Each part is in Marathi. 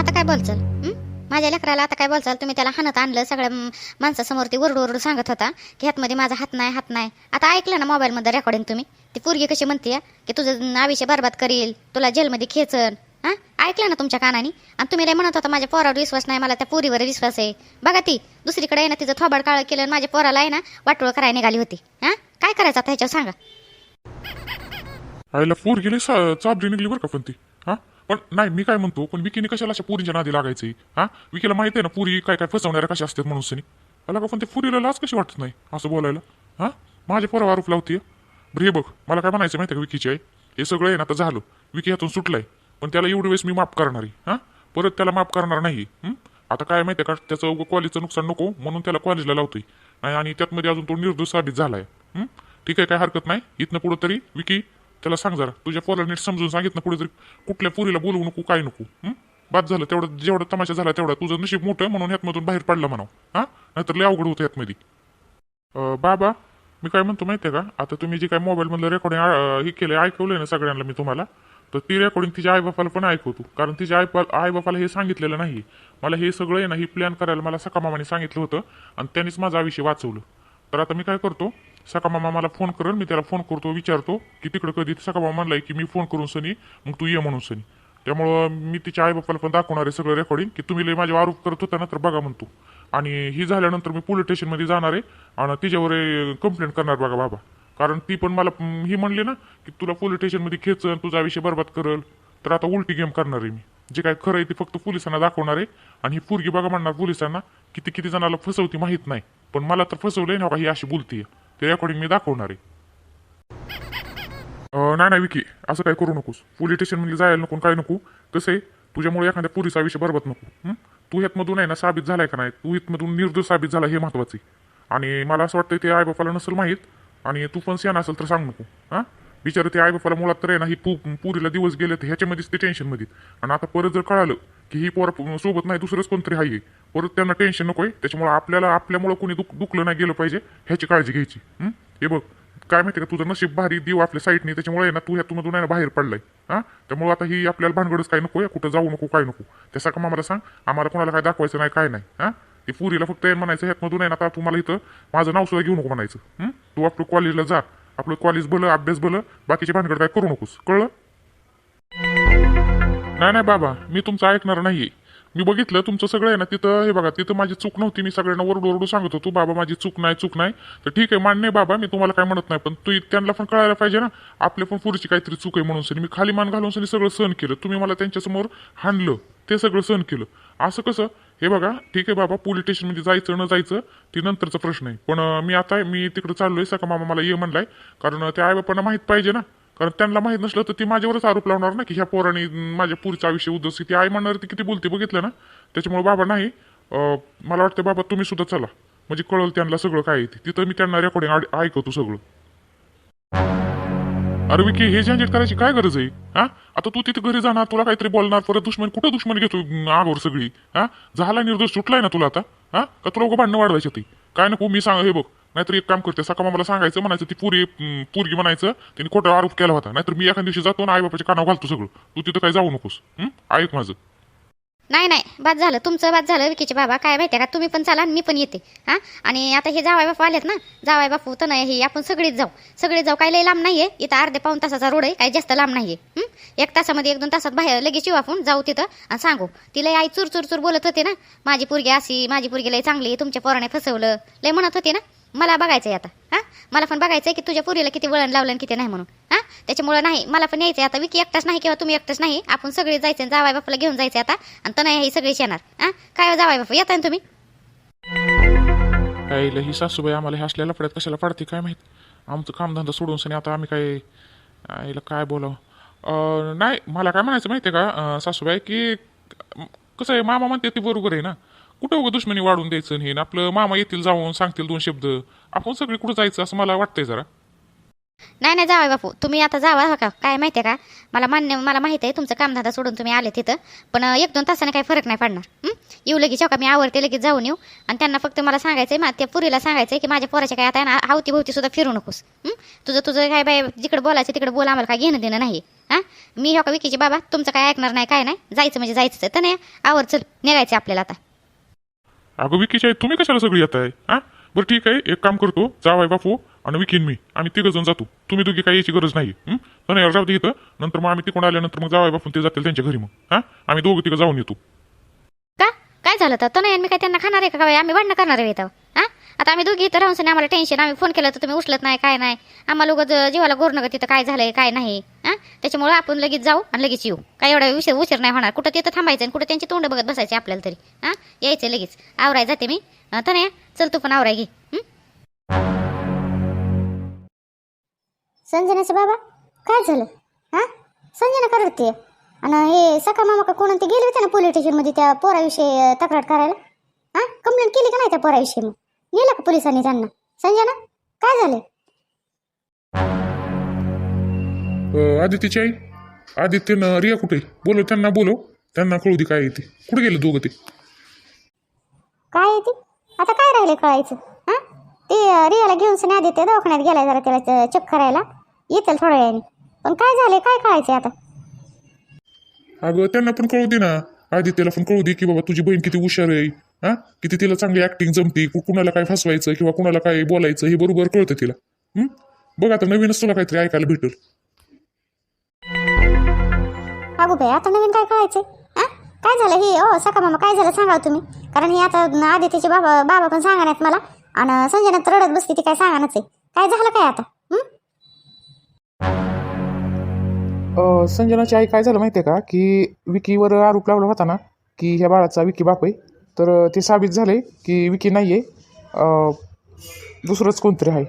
आता काय बोलचाल? माझ्या लेकराला आता काय बोलचाल? तुम्ही त्याला हाणत आणलं सगळ्या माणसासमोर ते ओरडू ओरडू सांगत होता की ह्यातमध्ये माझा हात नाही हात नाही. आता ऐकलं ना मोबाईलमध्ये रेकॉर्डिंग तुम्ही? ती पोरगी कशी म्हणते की तुझं आयुष्य बरबाद करील तुला जेलमध्ये खेचन. हा? ऐकलं ना तुमच्या कानाने? आणि तुम्ही लय म्हणत होता माझ्या पोरावर विश्वास नाही मला त्या पोरीवर विश्वास आहे. बघा ती दुसरीकडे आहे ना तिचं थोबाड काळ केलं माझ्या पोराला आहे ना वाटोळ करायला निघाली होती. हा? काय करायचं आता ह्याच्यावर सांगा. आईला पोर चाबरी निघली बरं का पण ती. पण नाही मी काय म्हणतो पण विकीने कशाला अशा पुरींच्या नादी लागायची? हा? विकीला माहिती आहे ना पुरी काय काय फसवणाऱ्या कशा असतात म्हणून सनी. मला का पण ते पुरीला लाच कशी वाटत नाही असं बोलायला? हा? माझ्या पोरावर आरोप लावते बरं हे बघ मला काय म्हणायचं माहिती आहे का विकीची आई? हे सगळं आहे ना आता झालं. विकी ह्यातून सुटलाय पण त्याला एवढी वेळेस मी माफ करणार आहे हा? परत त्याला माफ करणार नाही आता काय माहिती आहे का त्याचं कॉलेजचं नुकसान नको म्हणून त्याला कॉलेजला लावतोय. नाही आणि त्यातमध्ये अजून तो निर्दोष साबित झालाय ठीक आहे काय हरकत नाही. इथनं पुढं तरी विकी त्याला सांग जरा. तुझ्या पोराला नीट समजून सांगितलं ना पुढे तरी कुठल्या पुरीला बोलवू नको काय नको बाद झालं तेवढं जेवढा तमाशा झाला तेवढा. तुझं नशीब मोठं म्हणून ह्यातमधून बाहेर पडला म्हणा हा? नाहीतर लय अवघड होतं ह्यातमध्ये. बाबा मी काय म्हणतो माहिती आहे का? आता तुम्ही जे काय मोबाईलमधलं रेकॉर्डिंग हे केलं ऐकवलंय ना सगळ्यांना मी तुम्हाला तर ती रेकॉर्डिंग तिच्या आईबापाला पण ऐकवतो कारण तिच्या आई आईबापाला हे सांगितलेलं नाही मला हे सगळं आहे ना ही प्लॅन करायला मला सकामामाने सांगितलं होतं आणि त्यांनीच माझं आयुष्य वाचवलं. तर आता मी काय करतो सका मामा मला फोन करेल मी त्याला फोन करतो विचारतो की तिकडं कधी? सका मामा म्हणलाय की मी फोन करून सनी मग तू ये म्हणून सनी. त्यामुळं मी तिच्या आई बाप्पाला पण दाखवणार आहे सगळं रेकॉर्डिंग की तुम्ही लई माझ्यावर आरोप करत होता ना तर बघा म्हणतो. आणि ही झाल्यानंतर मी पोलीस स्टेशनमध्ये जाणार आहे आणि तिच्यावर कंप्लेंट करणार बघा बाबा. कारण ती पण मला ही म्हणली ना की तुला पोलीस स्टेशनमध्ये खेचन तुझा आयुष्य बरबाद करल. तर आता उलटी गेम करणार आहे मी. जे काय खरं आहे ते फक्त पोलिसांना दाखवणार आहे. आणि ही पोरगी बघा म्हणणार पोलिसांना किती किती जणाला फसवती माहीत नाही. पण मला तर फसवलंय ना का ही अशी बोलतीये. ते रेकॉर्डिंग मी दाखवणार आहे. नाही नाही विकी असं काय करू नकोस. पोलीस स्टेशनमध्ये जायला नको काय नको तसे आहे तुझ्यामुळे एखाद्या पुरीचा आयुष्य बरबाद नको. तू ह्यातमधून आहे ना साबित झालाय का नाही? तू इथमधून निर्दोष साबित झाला हे महत्वाचं आहे. आणि मला असं वाटतं ते आईबापाला नसेल माहीत आणि तू पण सेना असेल तर सांग नको. हां? बिचारं ते आईबापाला मुळात तर आहे ना ही पू पुरीला दिवस गेले तर ह्याच्यामध्येच ते टेन्शनमध्ये आणि आता परत जर कळालं की ही पोर सोबत नाही दुसरंच कोणतरी आहे परत त्यांना टेन्शन नको आहे त्याच्यामुळे आपल्याला आपल्यामुळं कोणी दुख दुखलं नाही गेलं पाहिजे ह्याची काळजी घ्यायची. हे? बघ काय माहिती का तुझं नशीब भारी देऊ आपल्या साईडने त्याच्यामुळे आहे ना तू ह्यातून आहे ना बाहेर पडलाय. हा? त्यामुळे आता ही आपल्याला भानगडच काय नको कुठं जाऊ नको काय नको. त्या का आम्हाला सांग आम्हाला कोणाला काय दाखवायचं नाही काय नाही. हा? ते पुरीला फक्त आहे म्हणायचं ह्यातमधून आहे ना आता तुम्हाला इथं माझं नाव सुद्धा घेऊ नको म्हणायचं. तू आपलं कॉलेजला जा. आपलं कॉलेज भलं अभ्यास भलं बाकीचे भानगड काय करू नकोस. कळलं? नाही नाही बाबा मी तुमचं ऐकणार नाहीये. मी बघितलं तुमचं सगळं आहे ना तिथं हे बघा तिथं माझी चूक नव्हती मी सगळ्यांना ओरडू ओरडू सांगत होतो बाबा माझी चूक नाही चूक नाही. तर ठीक आहे मान्य बाबा मी तुम्हाला काय म्हणत नाही पण तू त्यांना पण कळायला पाहिजे ना. आपल्या पण पुरीची काहीतरी चूक आहे म्हणून सनी. मी खाली मान घालून सनी सगळं सहन केलं. तुम्ही मला त्यांच्यासमोर हाणलं ते सगळं सहन केलं. असं कसं? हे बघा ठीक आहे बाबा पोलीस स्टेशनमध्ये जायचं न जायचं ती नंतरचा प्रश्न आहे. पण मी आता मी तिकडे चाललोय सका मामा मला ये म्हणलाय. कारण त्या आईबापांना माहीत पाहिजे ना. कारण त्यांना माहीत नसलं तर ती माझ्यावरच आरोप लावणार ना की ह्या पोराने माझ्या पुरीचं आयुष्य उद्ध्वस्त ती आई म्हणणार ती किती बोलते बघितलं ना? त्याच्यामुळे बाबा नाही मला वाटतं बाबा तुम्ही सुद्धा चला. म्हणजे कळलं त्यांना सगळं काय आहे ते. तिथं मी त्यांना रेकॉर्डिंग ऐकवतो सगळं. अरे विकी हे झंझट करायची काय गरज आहे? हा? आता तू तिथे घरी जाणार तुला काहीतरी बोलणार परत दुश्मन कुठं दुश्मन घेतो आगोर आगावर सगळी? हा? झाला निर्दोष सुटलाय ना तुला आता? हा? का तुला भांडणं वाढवायची ती? काय नको मी सांग हे बघ. नाहीतर एक काम करते सकाळ मला सांगायचं म्हणायचं ती पुरी पुरगी पोरगी म्हणायचं त्यांनी खोटा आरोप केला होता. नाहीतर मी एखाद्या दिवशी जातो ना आई बापाच्या कानावर घालतो सगळं. तू तिथं काय जाऊ नकोस ऐक माझं. नाही नाही बाद झालं. तुमचं बाद झालं विकीचे बाबा. काय माहिती आहे का? तुम्ही पण चला आणि मी पण येते. हां? आणि आता हे जावाय बापू आलेत ना? जावाय बापू तर नाही हे आपण सगळीच जाऊ. सगळे जाऊ. काही लई लांब नाही आहे इथं अर्धे पाऊन तासाचा रोड आहे. काही जास्त लांब नाही आहे एक तासामध्ये एक दोन तासात बाहेर लगेच येऊ आपण. जाऊ तिथं आणि सांगू. तिला आई चूर चूर चूर बोलत होते ना? माझी पोरगी अशी माझी पोरगी लई चांगली तुमच्या पोराने फसवलं. लय म्हणत होती ना? मला बघायचं आहे आता हां? मला पण बघायचंय की तुझ्या पोरीला किती वळण लावलं आणि किती नाही म्हणून हां? त्याच्यामुळं नाही मला पण यायचं आहे आता. विकी एकटाच नाही किंवा तुम्ही एकटाच नाही आपण सगळे जायचं जावाय बापाला घेऊन जायचं आता. आणि तर नाही हे सगळेच येणार हां? काय हो जावाय बापा येताय ना तुम्ही? आईला ही सासूबाई आम्हाला हे असलेल्या लफड्यात कशाला पडते काय माहीत? आमचं कामधंदा सोडून सनी आता आम्ही काय आईला काय बोलावं? नाही मला काय म्हणायचं माहिती आहे का सासूबाई की कसं आहे मामा म्हणते ती बरोबर आहे ना? कुठं उगं दुश्मनी वाढून द्यायचं आणि हे? आणि आपलं मामा येतील जाऊन सांगतील दोन शब्द. आपण सगळे कुठं जायचं असं मला वाटतंय जरा. नाही नाही जावा बापू. तुम्ही आता जावा हो का? काय माहिती आहे का? मला मान्य मला माहिती आहे तुमचं कामधंदा सोडून तुम्ही आले तिथं पण अं, एक दोन तासाने काही फरक नाही पडणार. हं? येऊ लगेच हो का? मी आवडते लगेच जाऊन येऊ. आणि त्यांना फक्त मला सांगायचंय मग त्या पुरीला सांगायचंय की माझ्या पोराच्या काय आता आहे ना अवती भोवती सुद्धा फिरू नकोस. हं? तुझं तुझं काय बाय जिकडे बोलायचं तिकडे बोल आम्हाला काय घेणं देणं नाही. हां? मी हो का विकीचे बाबा तुमचं काय ऐकणार नाही काय नाही? जायचं म्हणजे जायचं तर नाही आवर चल निघायचं आपल्याला आता. अगं विकीची आहे तुम्ही कशाला सगळी येत आहे हा बरं ठीक आहे एक काम करतो. जावाय बापू आणि विकीन मी. आम्ही तिघं जण जातो. तुम्ही दोघी काही याची गरज नाही तर नाही दे इथं. नंतर मग आम्ही तिकडून आल्यानंतर मग जावाय बापू ते जातील त्यांच्या घरी मग. हा? आम्ही दोघं तिघं जाऊन येतो. का? काय झालं तर? तो नाही मी काय त्यांना खाणार आहे का काय आम्ही भांडणं करणार आहे आता आम्ही दोघी इथं राहून सनी आम्हाला टेन्शन आम्ही फोन केला तर तुम्ही उचलत नाही काय नाही. आम्हाला उगाच जीवाला गोरणं तिथं काय झालंय काय नाही. हां त्याच्यामुळे आपण लगेच जाऊ आणि लगेच येऊ. काय एवढा विषय उशीर नाही होणार. कुठं तिथं थांबायचं आणि कुठं त्यांची तोंड बघत बसायचे आपल्याला तरी. हां यायचं लगेच. आवराय जाते मी. तर नाही चल तू पण आवराय घे. संजनाचं बाबा काय झालं? हा संजना करते आणि हे सका मामा का कोण ते गेले होते ना पोलीस स्टेशनमध्ये त्या पोराविषयी तक्रार करायला? हा कंप्लेंट केली का नाही त्या पोराविषयी मग? नेलं का पोलिसांनी त्यांना? संजना काय झालं? अं, आदित्यची आई? आदित्यनं रिया कुठे? बोलो त्यांना बोलो त्यांना कळू दे काय येते कुठे गेले दोघं ते? काय आहे ते? आता काय राहिले कळायचं? हा? ते अं, रियाला घेऊन सनी आधी ते दवाखान्यात गेलाय जरा त्याला चेक करायला. येतील थोड्या वेळाने. पण काय झाले काय कळायचं आता? अगं त्यांना पण कळू दे ना. आदित्यला पण कळू दे की बाबा तुझी बहीण किती हुशार आहे. हा? किती तिला चांगली ऍक्टिंग जमते कु- कुणाला काय फसवायचं किंवा कुणाला काय बोलायचं हे बरोबर कळतं तिला. हं? बघ आता नवीनच तुला काहीतरी ऐकायला भेटेल. अगो बाई आता नवीन काय कळायचं हा? काय झालं? हे ओ सका मामा काय झालं सांगा तुम्ही? कारण हे आता आदित्यचे बाबा बाबा पण सांगा नाहीत मला. आणि संजना तर रडत बसते ती काय सांगानच आहे. काय झालं काय आता? हं? संजनाची आई काय झालं माहिती आहे का? की विकीवर आरोप लावला होता ना की ह्या बाळाचा विकी बाप आहे. तर ते साबित झाले की विकी नाही आहे दुसरंच कोणतरी आहे.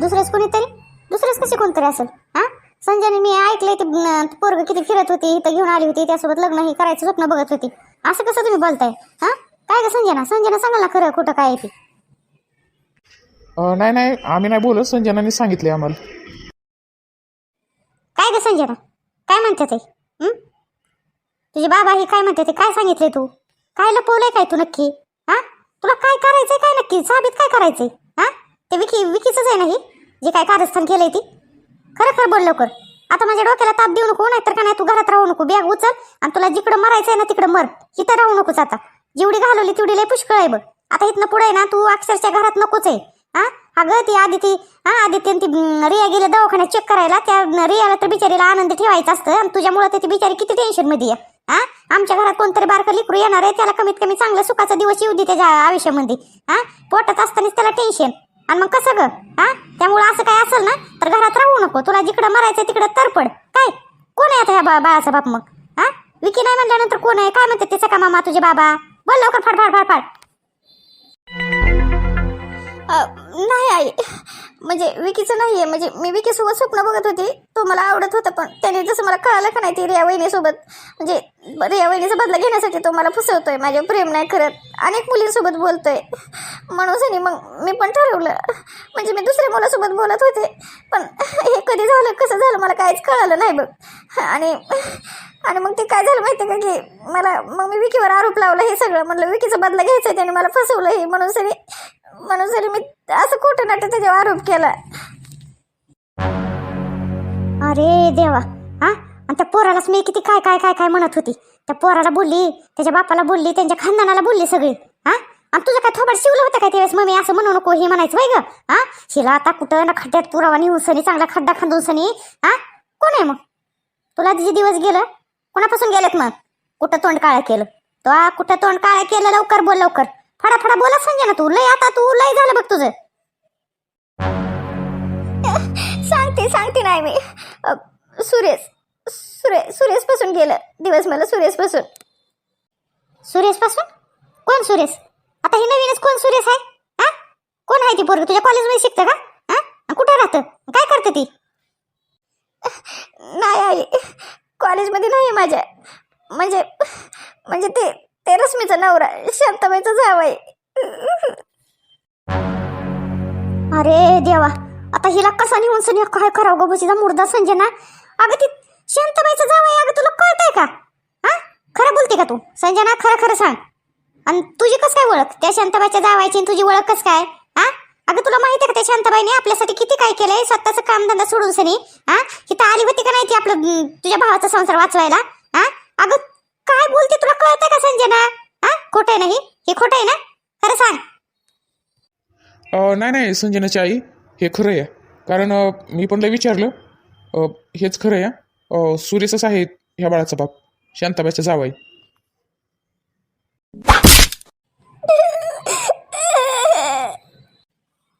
दुसरंच कोणीतरी? दुसरंच कसे कोणतरी असेल? हा? संजयने मी ऐकलंय ते पोरग किती फिरत होती इथं घेऊन आली होती त्यासोबत लग्न ही करायचं स्वप्न बघत होती. असं कसं तुम्ही बोलताय? हा? काय ग संजना? संजना सांगाल ना खरं खोटं काय आहे ते. नाही नाही आम्ही नाही बोलत. संजनाने सांगितले आम्हाला. काय ग संजना? काय म्हणते ते? तुझी बाबा हे काय म्हणते ते काय सांगितले तू? काय लपवलंय काय तू नक्की? हा? तुला काय करायचंय काय नक्की? साबित काय करायचंय? हा? ते विकी विकीच आहे ना हे? जे काय कारस्थान केलंय ती? खरं खरं बोल लवकर. आता माझ्या डोक्याला ताप देऊ नको नाही तर का नाही तू घरात राहू नको. बॅग उचल आणि तुला जिकडं मरायचंय ना तिकडं मर. इथं राहू नकोच आता. जेवढी घालवली तेवढी लय पुष्कळ आहे बघ. आता इथनं पुढे आहे ना तू अक्षरशः घरात नकोच आहे. हा? अगं ती आदिती हा आदित्य ती रिया गेल्या दवाखान्यात चेक करायला. त्या रियाला तर बिचारीला आनंद ठेवायचा असतं आणि तुझ्यामुळे तर ती बिचारी किती टेन्शनमध्ये आहे. हा? आमच्या घरात कोणतरी बारकं लिकरू येणार आहे त्याला कमीत कमी चांगला सुखाचा दिवस येऊ दे त्याच्या आयुष्यामध्ये. हा? पोटात असतानाच त्याला टेन्शन आणि मग कसं ग? हा? त्यामुळे असं काय असेल ना तर घरात राहू नको. तुला जिकडं मरायचं तिकडं तरपड काय? कोण आहे आता ह्या बा बाळाचा बाप मग? हा? विकी नाही म्हणल्यानंतर कोण आहे? काय म्हणते त्याचा का मामा तुझे बाबा? बोल लवकर फाड फाड फाड फाड. नाही आई. म्हणजे विकीचं नाही आहे म्हणजे मी विकीसोबत स्वप्न बघत होती. तो मला आवडत होता पण त्याने जसं मला कळालं का नाही ती रिया वहिनीसोबत. म्हणजे रिया वहिनीचा बदला घेण्यासाठी तो मला फसवतोय. माझे प्रेम नाही करत. अनेक मुलींसोबत बोलतोय. म्हणून सनी मग मी पण ठरवलं. म्हणजे मी दुसऱ्या मुलासोबत बोलत होते. पण हे कधी झालं कसं झालं मला काहीच कळालं नाही बघ. आणि आणि मग ते काय झालं माहिती का की मला मग मी विकीवर आरोप लावला हे सगळं. म्हणलं विकीचा बदला घ्यायचा त्याने मला फसवलं हे. म्हणून सरी म्हणून जरी मी असं खोटं नाटक त्याच्यावर आरोप केला अरे देवा हा? आणि त्या पोरालाच मी किती काय काय काय काय म्हणत होती? त्या पोराला बोलली त्याच्या बापाला बोलली त्यांच्या खानदानाला बोलली सगळी हा? आणि तुझं काय थोबड शिवलं होतं काय त्यावेळेस? मग मी असं म्हणू नको हे म्हणायचं वय ग? हा? शिला आता कुठं ना खड्ड्यात पुरावा नेऊन सनी चांगला खड्डा खांदून सनी हा? कोण आहे मग? तुला तिचे दिवस गेलं कोणापासून गेलेत मग? कुठं तोंड काळं केलं? तो कुठं तोंड काळं केलं लवकर बोल लवकर. फडा फडा बोला संजय ना तू. लय आता तू लय झालं बघ तुझं. सांगते सांगते नाही मी. अ, सुरेश सुरे सुरेशपासून गेलं. दिवस मला सुरेशपासून. सुरेशपासून कोण सुरेश? आता हे नवीनच कोण सुरेश आहे? हा? कोण आहे ती पोरग? तुझ्या कॉलेजमध्ये शिकतं का? हा? कुठं राहतं? काय करते ती? नाही आई कॉलेजमध्ये नाही माझ्या. म्हणजे म्हणजे ते ते रश्मीचा नवरा शांताबाईचा जावाय अरे देवा आता हिला कसा निघून सनी काय करावं गं मुर्दा मुर्दा संजना अगं ती शांताबाईचं जावाय अगं तुला कळतंय का? हा? खरं बोलते का तू? संजना खरं खरं सांग. आणि तुझी कस काय ओळख? त्या शांताबाईच्या जावायची आणि तुझी ओळख कस काय? हा? अगं तुला माहिती आहे का त्या शांताबाईने आपल्यासाठी किती काय केलंय? स्वतःचं कामधंदा सोडून सनी. हा? इथं आली होती का नाही ती आपलं तुझ्या भावाचा संसार वाचवायला? हा? अगं काय बोलते तुला कळतंय का संजना? हा? खोट आहे नाही हे? खोट आहे ना? खरं सांग. अं, नाही नाही संजनाची आई हे खरं आहे. कारण अं, मी पण लय विचारलं. अं, हेच खरं आहे. अं, आहे ह्या बाळाचा बाप शांताबाईचा जावाई.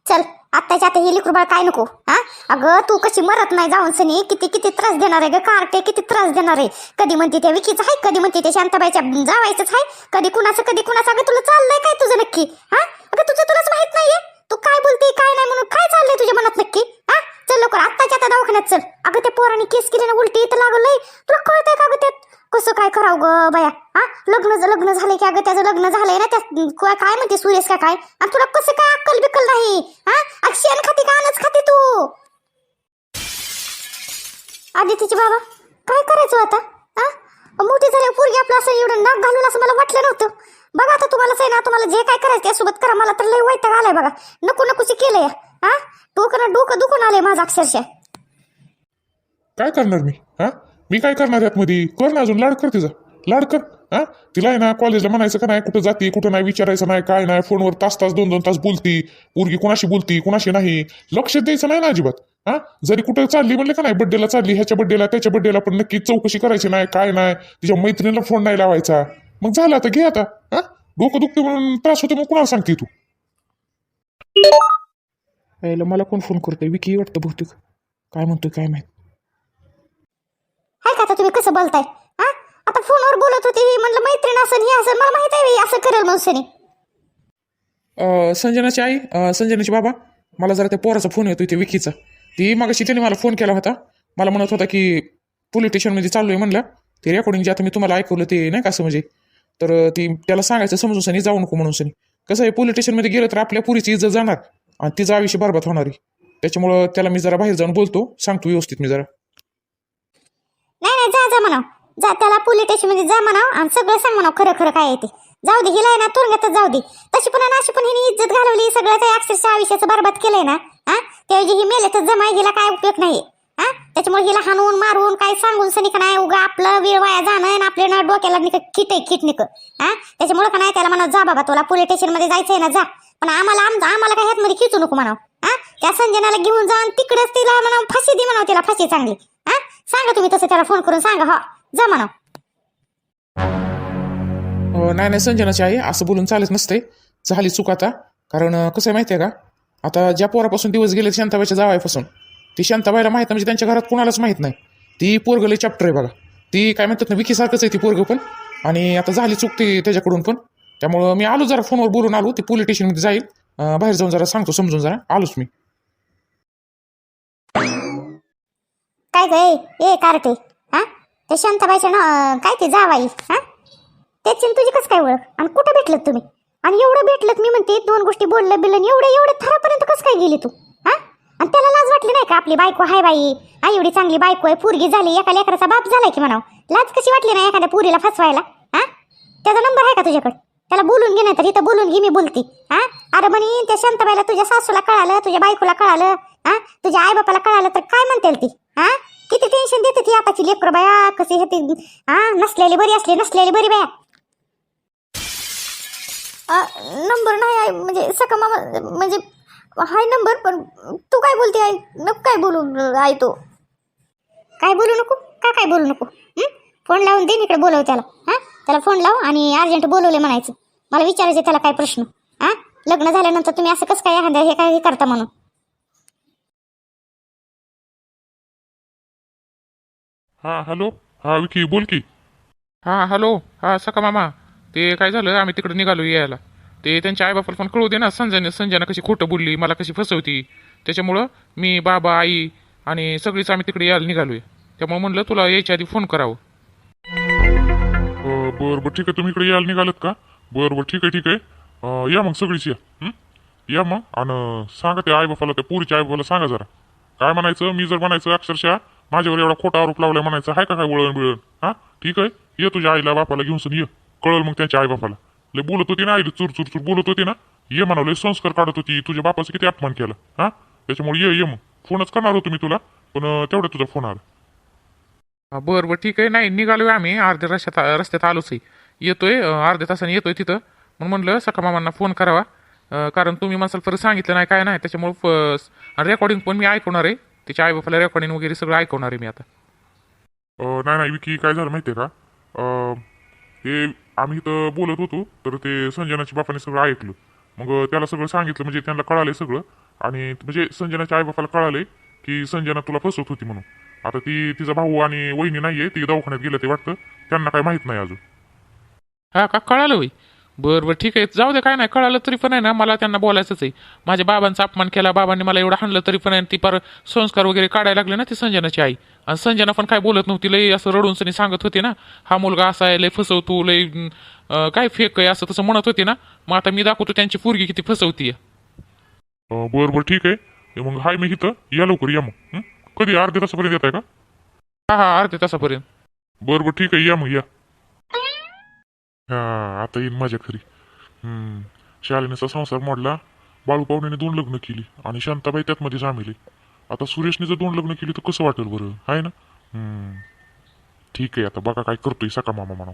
आहे आत्ताच्या आता ही काय नको? हा? अगं तू कशी मरत नाही जाऊन सनी. किती किती त्रास देणार आहे ग? कार्टे किती त्रास देणार आहे? कधी म्हणते त्या विकीचं आहे कधी म्हणते त्या शांताबाईच्या जावायचंच आहे कधी कुणाचं कधी कुणाचं? अगं तुला चाललंय काय तुझं नक्की? हा? अगं तुझं तुलाच माहीत नाहीये. तू काय बोलते काय नाही म्हणून काय चाललंय तुझ्या मनात नक्की? हा? चल लवकर आत्ताच्या आता दवाखान्यात चल. अगं त्या पोराने केस केली ना उलटी इथं लागलंय. तुला कळतंय का गं त्यात? कसं काय करावं ग बाया? हा? लग्न लग्न झालं की अगं त्याचं लग्न झालंय ना त्या काय म्हणते सुरेश का काय? आणि तुला कसं काय अक्कल बिक्कल नाही? हा? अक्षयन खाती का अनच खाती तू? आदितीचे बाबा काय करायचं आता? हा? मोठी झाल्या पोरगी आपलं असं एवढं नाक घालून असं मला वाटलं नव्हतं. बघा आता तुम्हाला आहे ना तुम्हाला जे काय करायचं त्यासोबत करा. मला तर लय वैताग आलाय बघा. नको नकोची केलंय. हा? डोकं ना डोकं दुखून आलंय माझं अक्षरशः. काय करणार मी? हा? मी काय करणार यात मध्ये कर ना अजून लाड कर तिचा. लाड कर. हा? तिला आहे ना कॉलेजला म्हणायचं का नाही कुठं जाते कुठं नाही विचारायचं नाही काय नाही फोनवर तास तास दोन दोन तास बोलती. पोरगी कुणाशी बोलती कुणाशी नाही. लक्ष द्यायचं नाही ना अजिबात. हा? जरी कुठं चालली म्हणले का नाही बड्डेला चालली ह्याच्या बड्डेला त्याच्या बड्डेला पण नक्की चौकशी करायची नाही काय नाही तिच्या मैत्रिणीला फोन नाही लावायचा. मग झालं आता घे आता. हा? डोकं दुखते म्हणून त्रास होतो मग कुणाला सांगते तू? यायला मला कोण फोन करतोय? विकी वाटतं बहुतेक. काय म्हणतोय काय माहिती? हाय का आता तुम्ही? कसं बोलताय? हा? आता फोनवर बोलत होती ही म्हणलं मैत्रीण असं हे असं मला माहीत आहे असं करेल म्हणून अं, संजनाची आई अं, संजनाची बाबा मला जरा त्या पोराचा फोन येतो इथे विकीचा. ती मागाशी त्याने मला फोन केला होता. मला म्हणत होता की पोलीस स्टेशनमध्ये आहे म्हणलं. ते रेकॉर्डिंग जे आता मी तुम्हाला ऐकवलं ते नाही का असं म्हणजे? तर अं, ती त्याला सांगायचं समजून सनी जाऊ नको म्हणून सनी कसं आहे पोलीस स्टेशनमध्ये गेलं तर आपल्या पुरीची इज्जत जाणार. आणि तिचा आयुष्य बरबाद होणार आहे. त्याच्यामुळं त्याला मी जरा बाहेर जाऊन बोलतो. सांगतो व्यवस्थित मी जरा. नाही नाही जा जा म्हणाव. जा त्याला पोलीस स्टेशनमध्ये जा म्हणाव आणि सगळं सांग म्हणाव. खरं खरं काय येते जाऊ दे हिला आहे ना तुरुंगातच जाऊ दे. तशी पण अशी पण हिने इज्जत घालवली सगळं काही अक्षरशः आयुष्याचं बरबाद केलंय ना. हा? त्याऐवजी ही मेले तर जमाय हिला काय उपयोग नाही हा? त्याच्यामुळे हिला हाणून मारून काय सांगून सनी का नाही उगा आपलं वेळ वाया जाणं आणि आपल्या ना डोक्याला निक खिट आहे खिट निक. हा? त्याच्यामुळे का नाही त्याला म्हणा जा बाबा तुला पोलीस स्टेशनमध्ये जायचंय ना जा. पण आम्हाला आम आम्हाला काय ह्यात मध्ये खिचू नको म्हणाव. हा? त्या संजनाला घेऊन जा तिकडंच तिला म्हणा फाशी दे म्हणाव तिला फाशी चांगली. सांगा तुम्ही तसं त्याला फोन करून सांगा हो. जमा म्हणाव अं, नाही नाही संजनाची आई असं बोलून चालत नसते. झाली चूक आता. कारण अं, कसं आहे माहिती आहे का? आता ज्या पोरापासून दिवस गेले शांताबाईच्या जावायपासून ती शांताबाईला माहीत म्हणजे त्यांच्या घरात कोणालाच माहीत नाही. ती पोरगले चॅप्टर आहे बघा. ती काय म्हणतात ना विकीसारखंच आहे ती पोरग पण. आणि आता झाली चूक ती त्याच्याकडून पण. त्यामुळं मी आलो जरा फोनवर बोलून आलो ती पोलीस स्टेशनमध्ये जाईल. अं, बाहेर जाऊन जरा सांगतो समजून जरा. आलोच मी. काय ग ए कारटे हा? ते शांताबाईच्या ना काय ते जावाई हा? त्याची तुझी कसं काय ओळख? आणि कुठं भेटलत तुम्ही? आणि एवढं भेटलत मी म्हणते दोन गोष्टी बोललं बिलन एवढं एवढं थरापर्यंत कसं काय गेली तू हा? आणि त्याला लाज वाटली नाही का आपली बायको? हाय बाई आई एवढी चांगली बायको आहे पोरगी झाली एका लेकराचा बाप झालाय की म्हणाव? लाज कशी वाटली नाही एखाद्या पुरीला फसवायला हा? त्याचा नंबर आहे का तुझ्याकडे? त्याला बोलून घे नाही तर इथं बोलून घे मी बोलते हा? अरे म्हणे त्या शांताबाईला तुझ्या सासूला कळालं तुझ्या बायकोला कळालं हा? तुझ्या आई बापाला कळालं तर काय म्हणतील ती? हा? किती टेन्शन देते ती आताची लेकर बाया? कशी हे ती हा? नसलेली बरी असली नसलेली बरी बाया. नंबर नाही आहे म्हणजे सका मामा म्हणजे हाय नंबर पण तू काय बोलते आहे नको काय बोलू आहे तो. काय बोलू नको? का काय बोलू नको? फोन लावून दे इकडे बोलव त्याला. हा? त्याला फोन लाव आणि अर्जंट बोलवले म्हणायचं. मला विचारायचं त्याला काय प्रश्न. हा? लग्न झाल्यानंतर तुम्ही असं कसं काय हे काय हे करता म्हणून? हा हॅलो. हा विकी बोल की. हां हॅलो. हां सका मामा. ते काय झालं? आम्ही तिकडे निघालो यायला. ते त्यांच्या आईबापाला पण कळू दे ना. संजना संजना कशी खोटं बोलली मला कशी फसवती. त्याच्यामुळं मी बाबा आई आणि सगळीच आम्ही तिकडे यायला निघालोय. त्यामुळे म्हणलं तुला यायच्या आधी फोन करावं. बरं बरं ठीक आहे. तुम्ही इकडे यायला निघालत का? बरं बरं ठीक आहे ठीक आहे. या मग सगळीच या. हं? या मग. आणि सांगा त्या आईबापाला त्या पुरीच्या आईबापाला सांगा जरा. काय म्हणायचं? मी जर म्हणायचं अक्षरशः माझ्यावर एवढा खोटा आरोप लावलाय म्हणायचं. आहे का काय वळण बिळण? हा? ठीक आहे? ये तुझ्या आईला बापाला घेऊन सण ये. कळल मग त्यांच्या आई बापाला लय बोलत होती ना आई चूर चूर चूर बोलत होती ना? ये म्हणाले संस्कार काढत होती. तुझ्या बापाचं किती अपमान केला. हा? त्याच्यामुळे ये ये मग. फोनच करणार होतो मी तुला पण तेवढा तेवढं तुझा फोन आला. हा, बरं बरं ठीक आहे. नाही निघालो आम्ही. अर्ध्या रस्त्यात रस्त्यात आलोच आहे. येतोय अर्ध्या तासाने येतोय तिथं. मग म्हणलं सखा मामांना फोन करावा. कारण तुम्ही माणसाला परत सांगितलं नाही काय नाही. त्याच्यामुळे रेकॉर्डिंग पण मी ऐकवणार आहे. त्याच्या आई बापाला रेकॉर्डिंग वगैरे सगळं ऐकवणार आहे मी आता. अं, नाही नाही विकी काय झालं माहितीये का? अं, ते आम्ही इथं बोलत होतो तर ते संजनाच्या बापाने सगळं ऐकलं. मग त्याला सगळं सांगितलं म्हणजे त्यांना कळालंय सगळं. आणि म्हणजे संजनाच्या आई बापाला कळालंय की संजना तुला फसवत होती म्हणून. आता ती तिचा भाऊ आणि वहिनी नाहीये ती दवाखान्यात गेलं ते वाटतं. त्यांना काय माहीत नाही अजून. हा का कळालं होई बरं बरं ठीक आहे. जाऊ दे काय नाही. कळालं तरी पण आहे ना मला त्यांना बोलायचंच आहे. माझ्या बाबांचा अपमान केला बाबांनी मला एवढं हाणलं तरी पण आहे. ती पर संस्कार वगैरे काढायला लागले ना ती संजनाची आई. आणि संजना पण काय बोलत नव्हती लई असं रडून सनी सांगत होती ना. हा मुलगा असा आहे लय फसवतो लय काय फेक आहे असं तसं म्हणत होती ना. मग आता मी दाखवतो त्यांची पोरगी किती फसवतीये. बरं बरं ठीक आहे. मग हाय मी इथं. या लवकर या मग? कधी? अर्ध्या तासापर्यंत येत आहे का? हा हा अर्ध्या तासापर्यंत. बरं बरं ठीक आहे. या मग या. हा आता येईन माझ्या खरी हम्म शालिनीचा संसार मोडला बाळू पाहुण्याने दोन लग्न केली आणि शांताबाई त्यात मध्ये सामील आहे. आता सुरेशने जर दोन लग्न केली तर कसं वाटेल बरं? आहे ना? हम्म ठीक आहे आता बघा काय करतोय सका मामा म्हणा